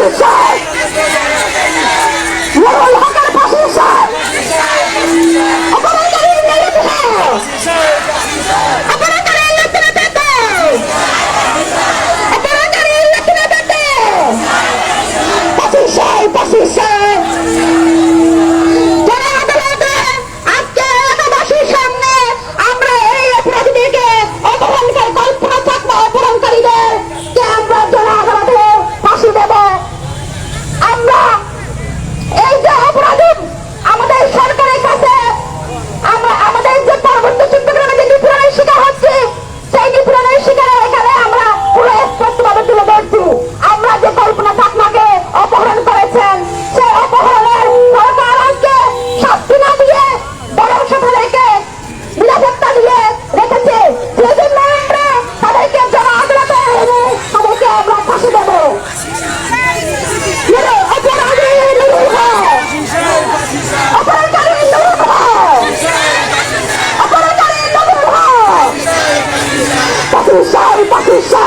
Scheiße! Vai, Patrícia!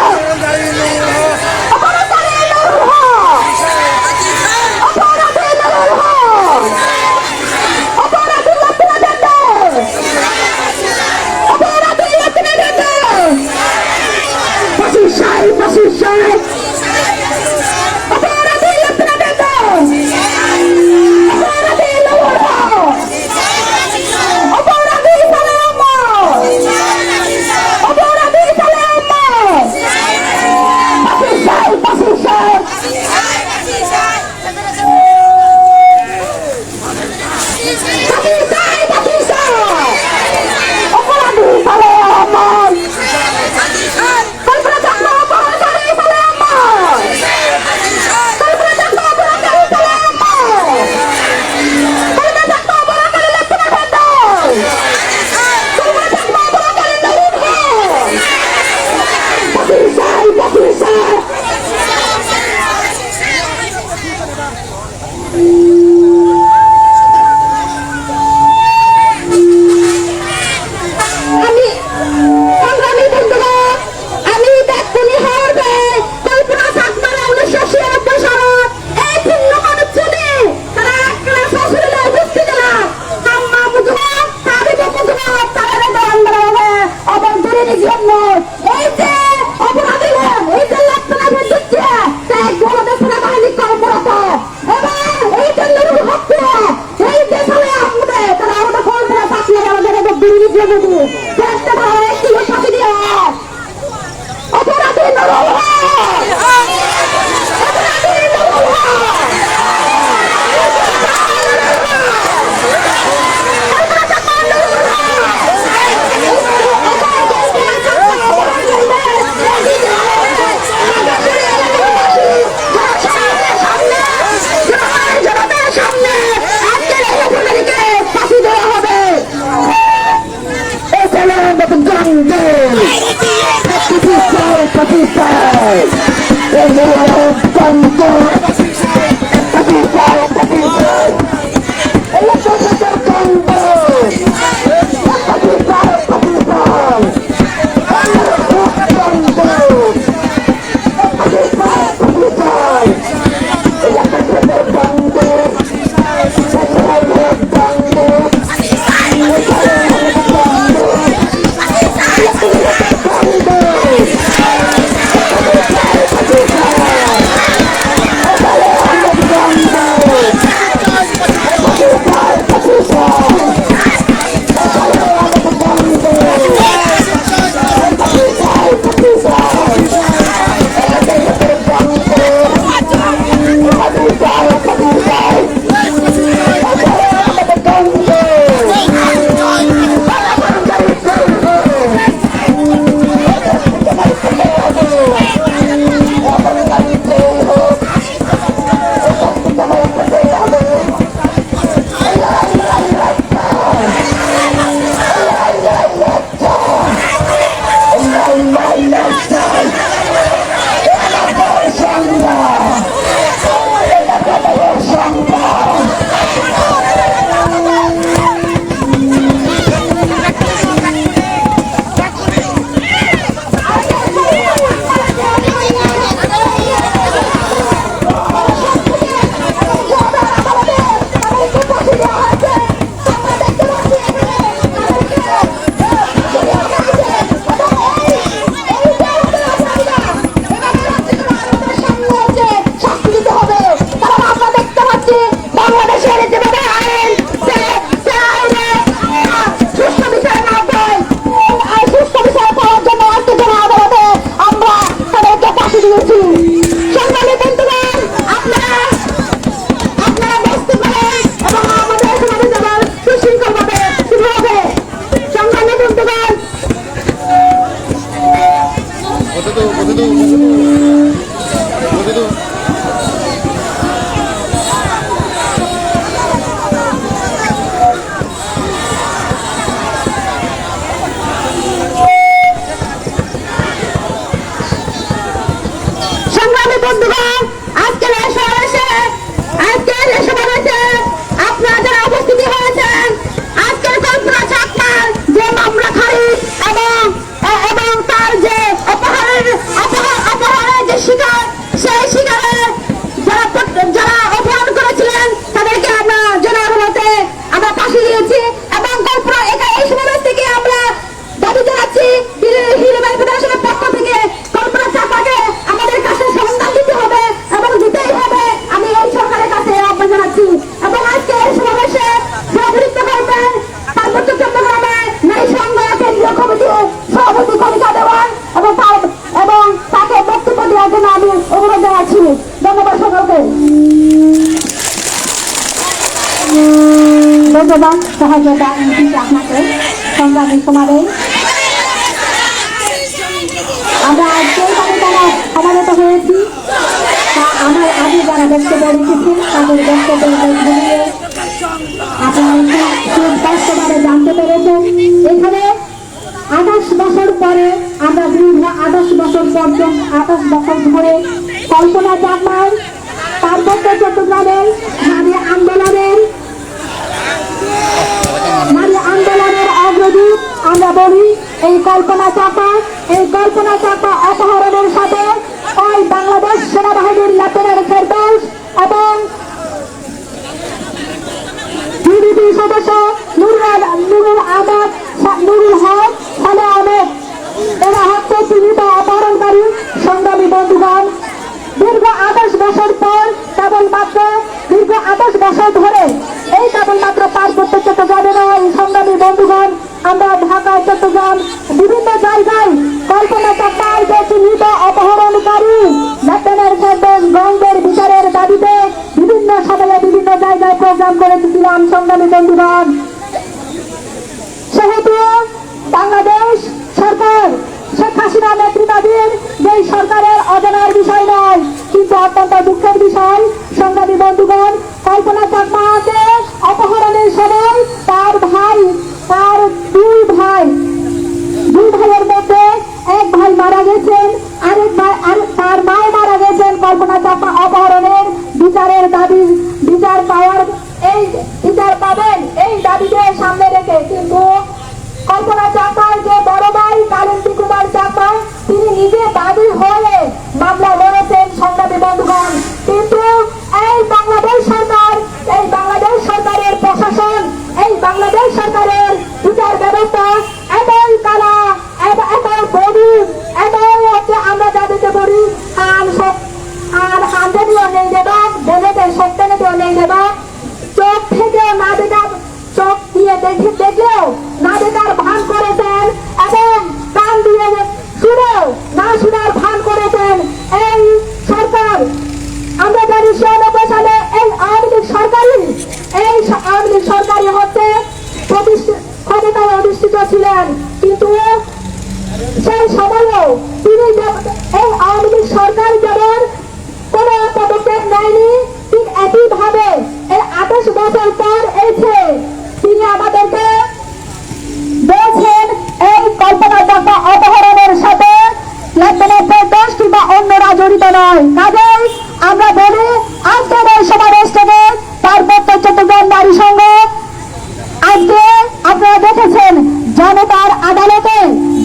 ধন্যবাদ সহযোগিতা আপনাকে। সংগ্রামী সমাবেশ আমরা যে তারা সমাবেত হয়েছি, তা আমার আগে যারা বক্তব্য রেখেছেন তাদের বক্তব্যের ঘুরিয়ে আপনারা জানতে পেরেছেন। এখানে আঠাশ বছর পরে আমরা দীর্ঘ আঠাশ বছর পর্যন্ত, আঠাশ বছর ধরে কল্পনা চাকমার পার্বত্য চট্টগ্রামের নারী আন্দোলনের নারী আন্দোলনের অগ্রদূত, আমরা বলি এই কল্পনা চাপা, এই কল্পনা চাপা অপহরণের সাথে ওই বাংলাদেশ সেনাবাহিনীর লেফটেন্যান্ট ফেরদৌস এবং বিডিপি সদস্য নুরুল আহমদ নুরুল হক সালে আহমেদ। এরা হচ্ছে চিহ্নিত অপহরণকারী সংগ্রামী বন্ধুগণ। দীর্ঘ আঠাশ বছর পর কেবলমাত্র দীর্ঘ আঠাশ বছর ধরে এই কেবলমাত্র পার্বত্য চট্টগ্রামে নয় সংগ্রামী বন্ধুগণ। আমরা ঢাকা চট্টগ্রাম বিভিন্ন জায়গায় কল্পনা যে চিহ্নিত অপহরণকারী, লেফটেন্যান্ট ফেরদৌস গঙ্গের বিচারের দাবিতে বিভিন্ন সময়ে বিভিন্ন জায়গায় প্রোগ্রাম করেছিলাম সংগ্রামী বন্ধুগণ। সেহেতু বাংলাদেশ সরকার শেখ হাসিনা নেতৃত্বাধীন যেই সরকারের অজানার বিষয় নয়, কিন্তু অত্যন্ত দুঃখের বিষয়। সংগ্রামী বন্ধুগণ, কল্পনা চাকমাকে অপহরণের সময় তার ভাই, তার দুই ভাই, দুই ভাইয়ের মধ্যে এক ভাই মারা গেছেন, আরেক ভাই তার মাও মারা গেছেন। কল্পনা চাপা অপহরণের বিচারের দাবি, বিচার পাওয়ার এই বিচার পাবেন এই দাবিকে সামনে রেখে। কিন্তু কল্পনা চাপার যে বড় ভাই, কালিন্দী কুমার চাপা তিনি নিজে বাদী হয়ে মামলা লড়েছেন সংগ্রামী বন্ধুগণ কিন্তু এই বাংলাদেশ সরকার এই বাংলাদেশ সরকারের প্রশাসন এই বাংলাদেশ সরকারের বিচার ব্যবস্থা এতই কালা এত- এত বড়ি এতই হচ্ছে আমরা যাদেরকে বলি আর সব আর হান্ডেনিও নেই দেবা বলেতে সত্যনেতেও নেই দেবা চোখ থেকেও না দেখা চোখ দিয়ে দেখে দেখলেও না দেখার ভান করেছেন এবং কান দিয়ে শুনেও না শোনার ভান করেছেন এই সরকার আমরা জানি ছিয়ানব্বই সালে এই আওয়ামী লীগ সরকারি এই স- আওয়ামী সরকারি প্রতিষ্ঠিত ক্ষমতায় অধিষ্ঠিত ছিলেন, কিন্তু সেই সময়ও তিনি এই আওয়ামী সরকার যেমন কোন পদক্ষেপ নেয়নি, ঠিক একইভাবে এই আঠাশ বছর পর এসে তিনি আমাদেরকে বলছেন, এই কল্পনা চাপা অপহরণের সাথে লেফটেন্যান্ট ফেরদৌস কিংবা অন্যরা জড়িত নয়। কাজেই আমরা বলি আজকের এই সমাবেশ থেকে পার্বত্য চট্টগ্রাম নারী সংঘ। আজকে আপনারা দেখেছেন জনতার আদালতে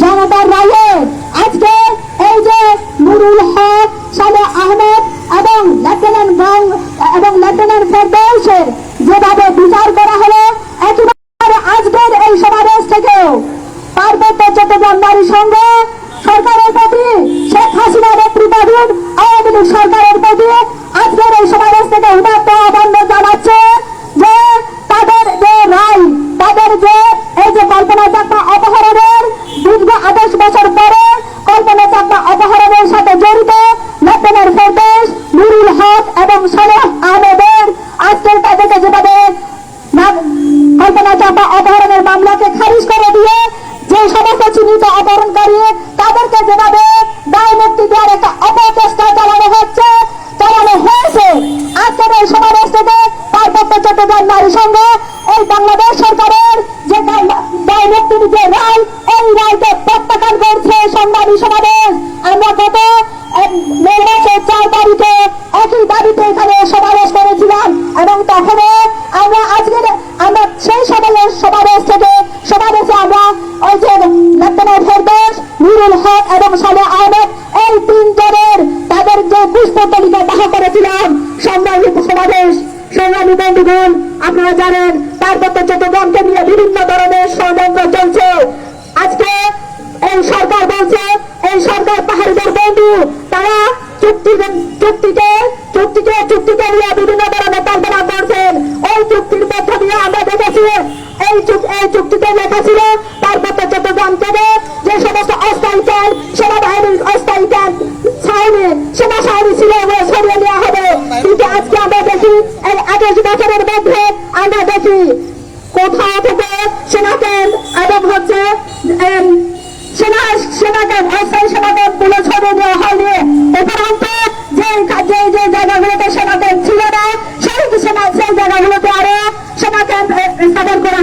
জনতার রায়ে সংগ্রামী বন্ধুগণ, আপনারা জানেন পার্বত্য চট্টগ্রামকে নিয়ে বিভিন্ন ধরনের ষড়যন্ত্র চলছে, আজকে এই সরকার বলছে, এই সরকার পাহাড়িদের বন্ধু, তারা চুক্তি সেনাকেন ক্যাম্প এবং হচ্ছে সেনা সেনা ক্যাম্প অস্থায়ী সেনা ক্যাম্প ছড়িয়ে দেওয়া হয়নি। উপরন্ত যে যে যে জায়গাগুলোতে সেনা ছিল না, সেই সেনা, সেই জায়গাগুলোতে আরও সেনা ক্যাম্প স্থাপন করা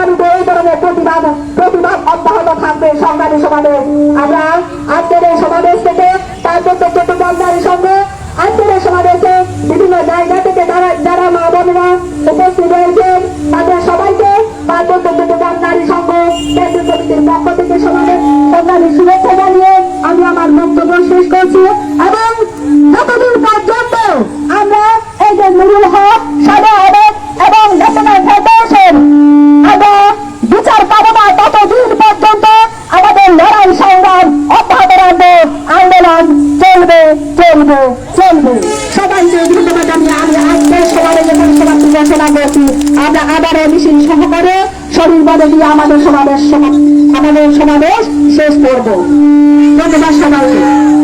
আগামীতে এই ধরনের প্রতিবাদ প্রতিবাদ অব্যাহত থাকবে সংগ্রামী সমাজে। আমরা করব চলবো। সবাইকে ধন্যবাদ আমি আমি আজকে সবাই পরিষেবাটি ঘোষণা করছি আমরা আবারও মিছিল সহকারে শরীর দিয়ে আমাদের সমাবেশ আমাদের সমাবেশ শেষ করব। ধন্যবাদ সবাইকে।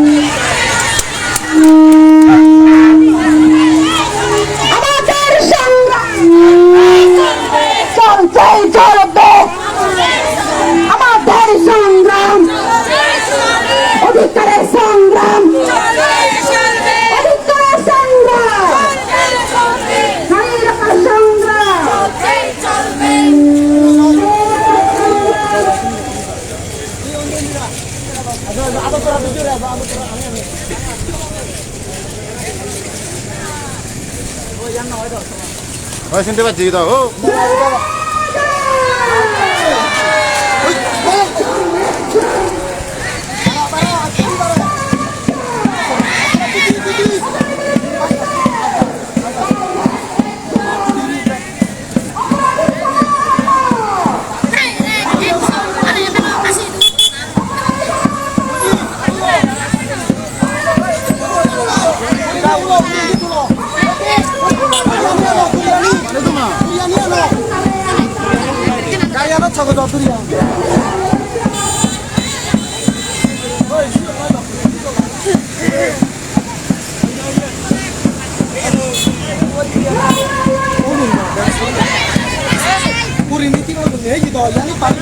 শুনতে পাচ্ছি তো ও বাচ্চা কই দরিয়া পরিণতি এই কি তো জানি পারি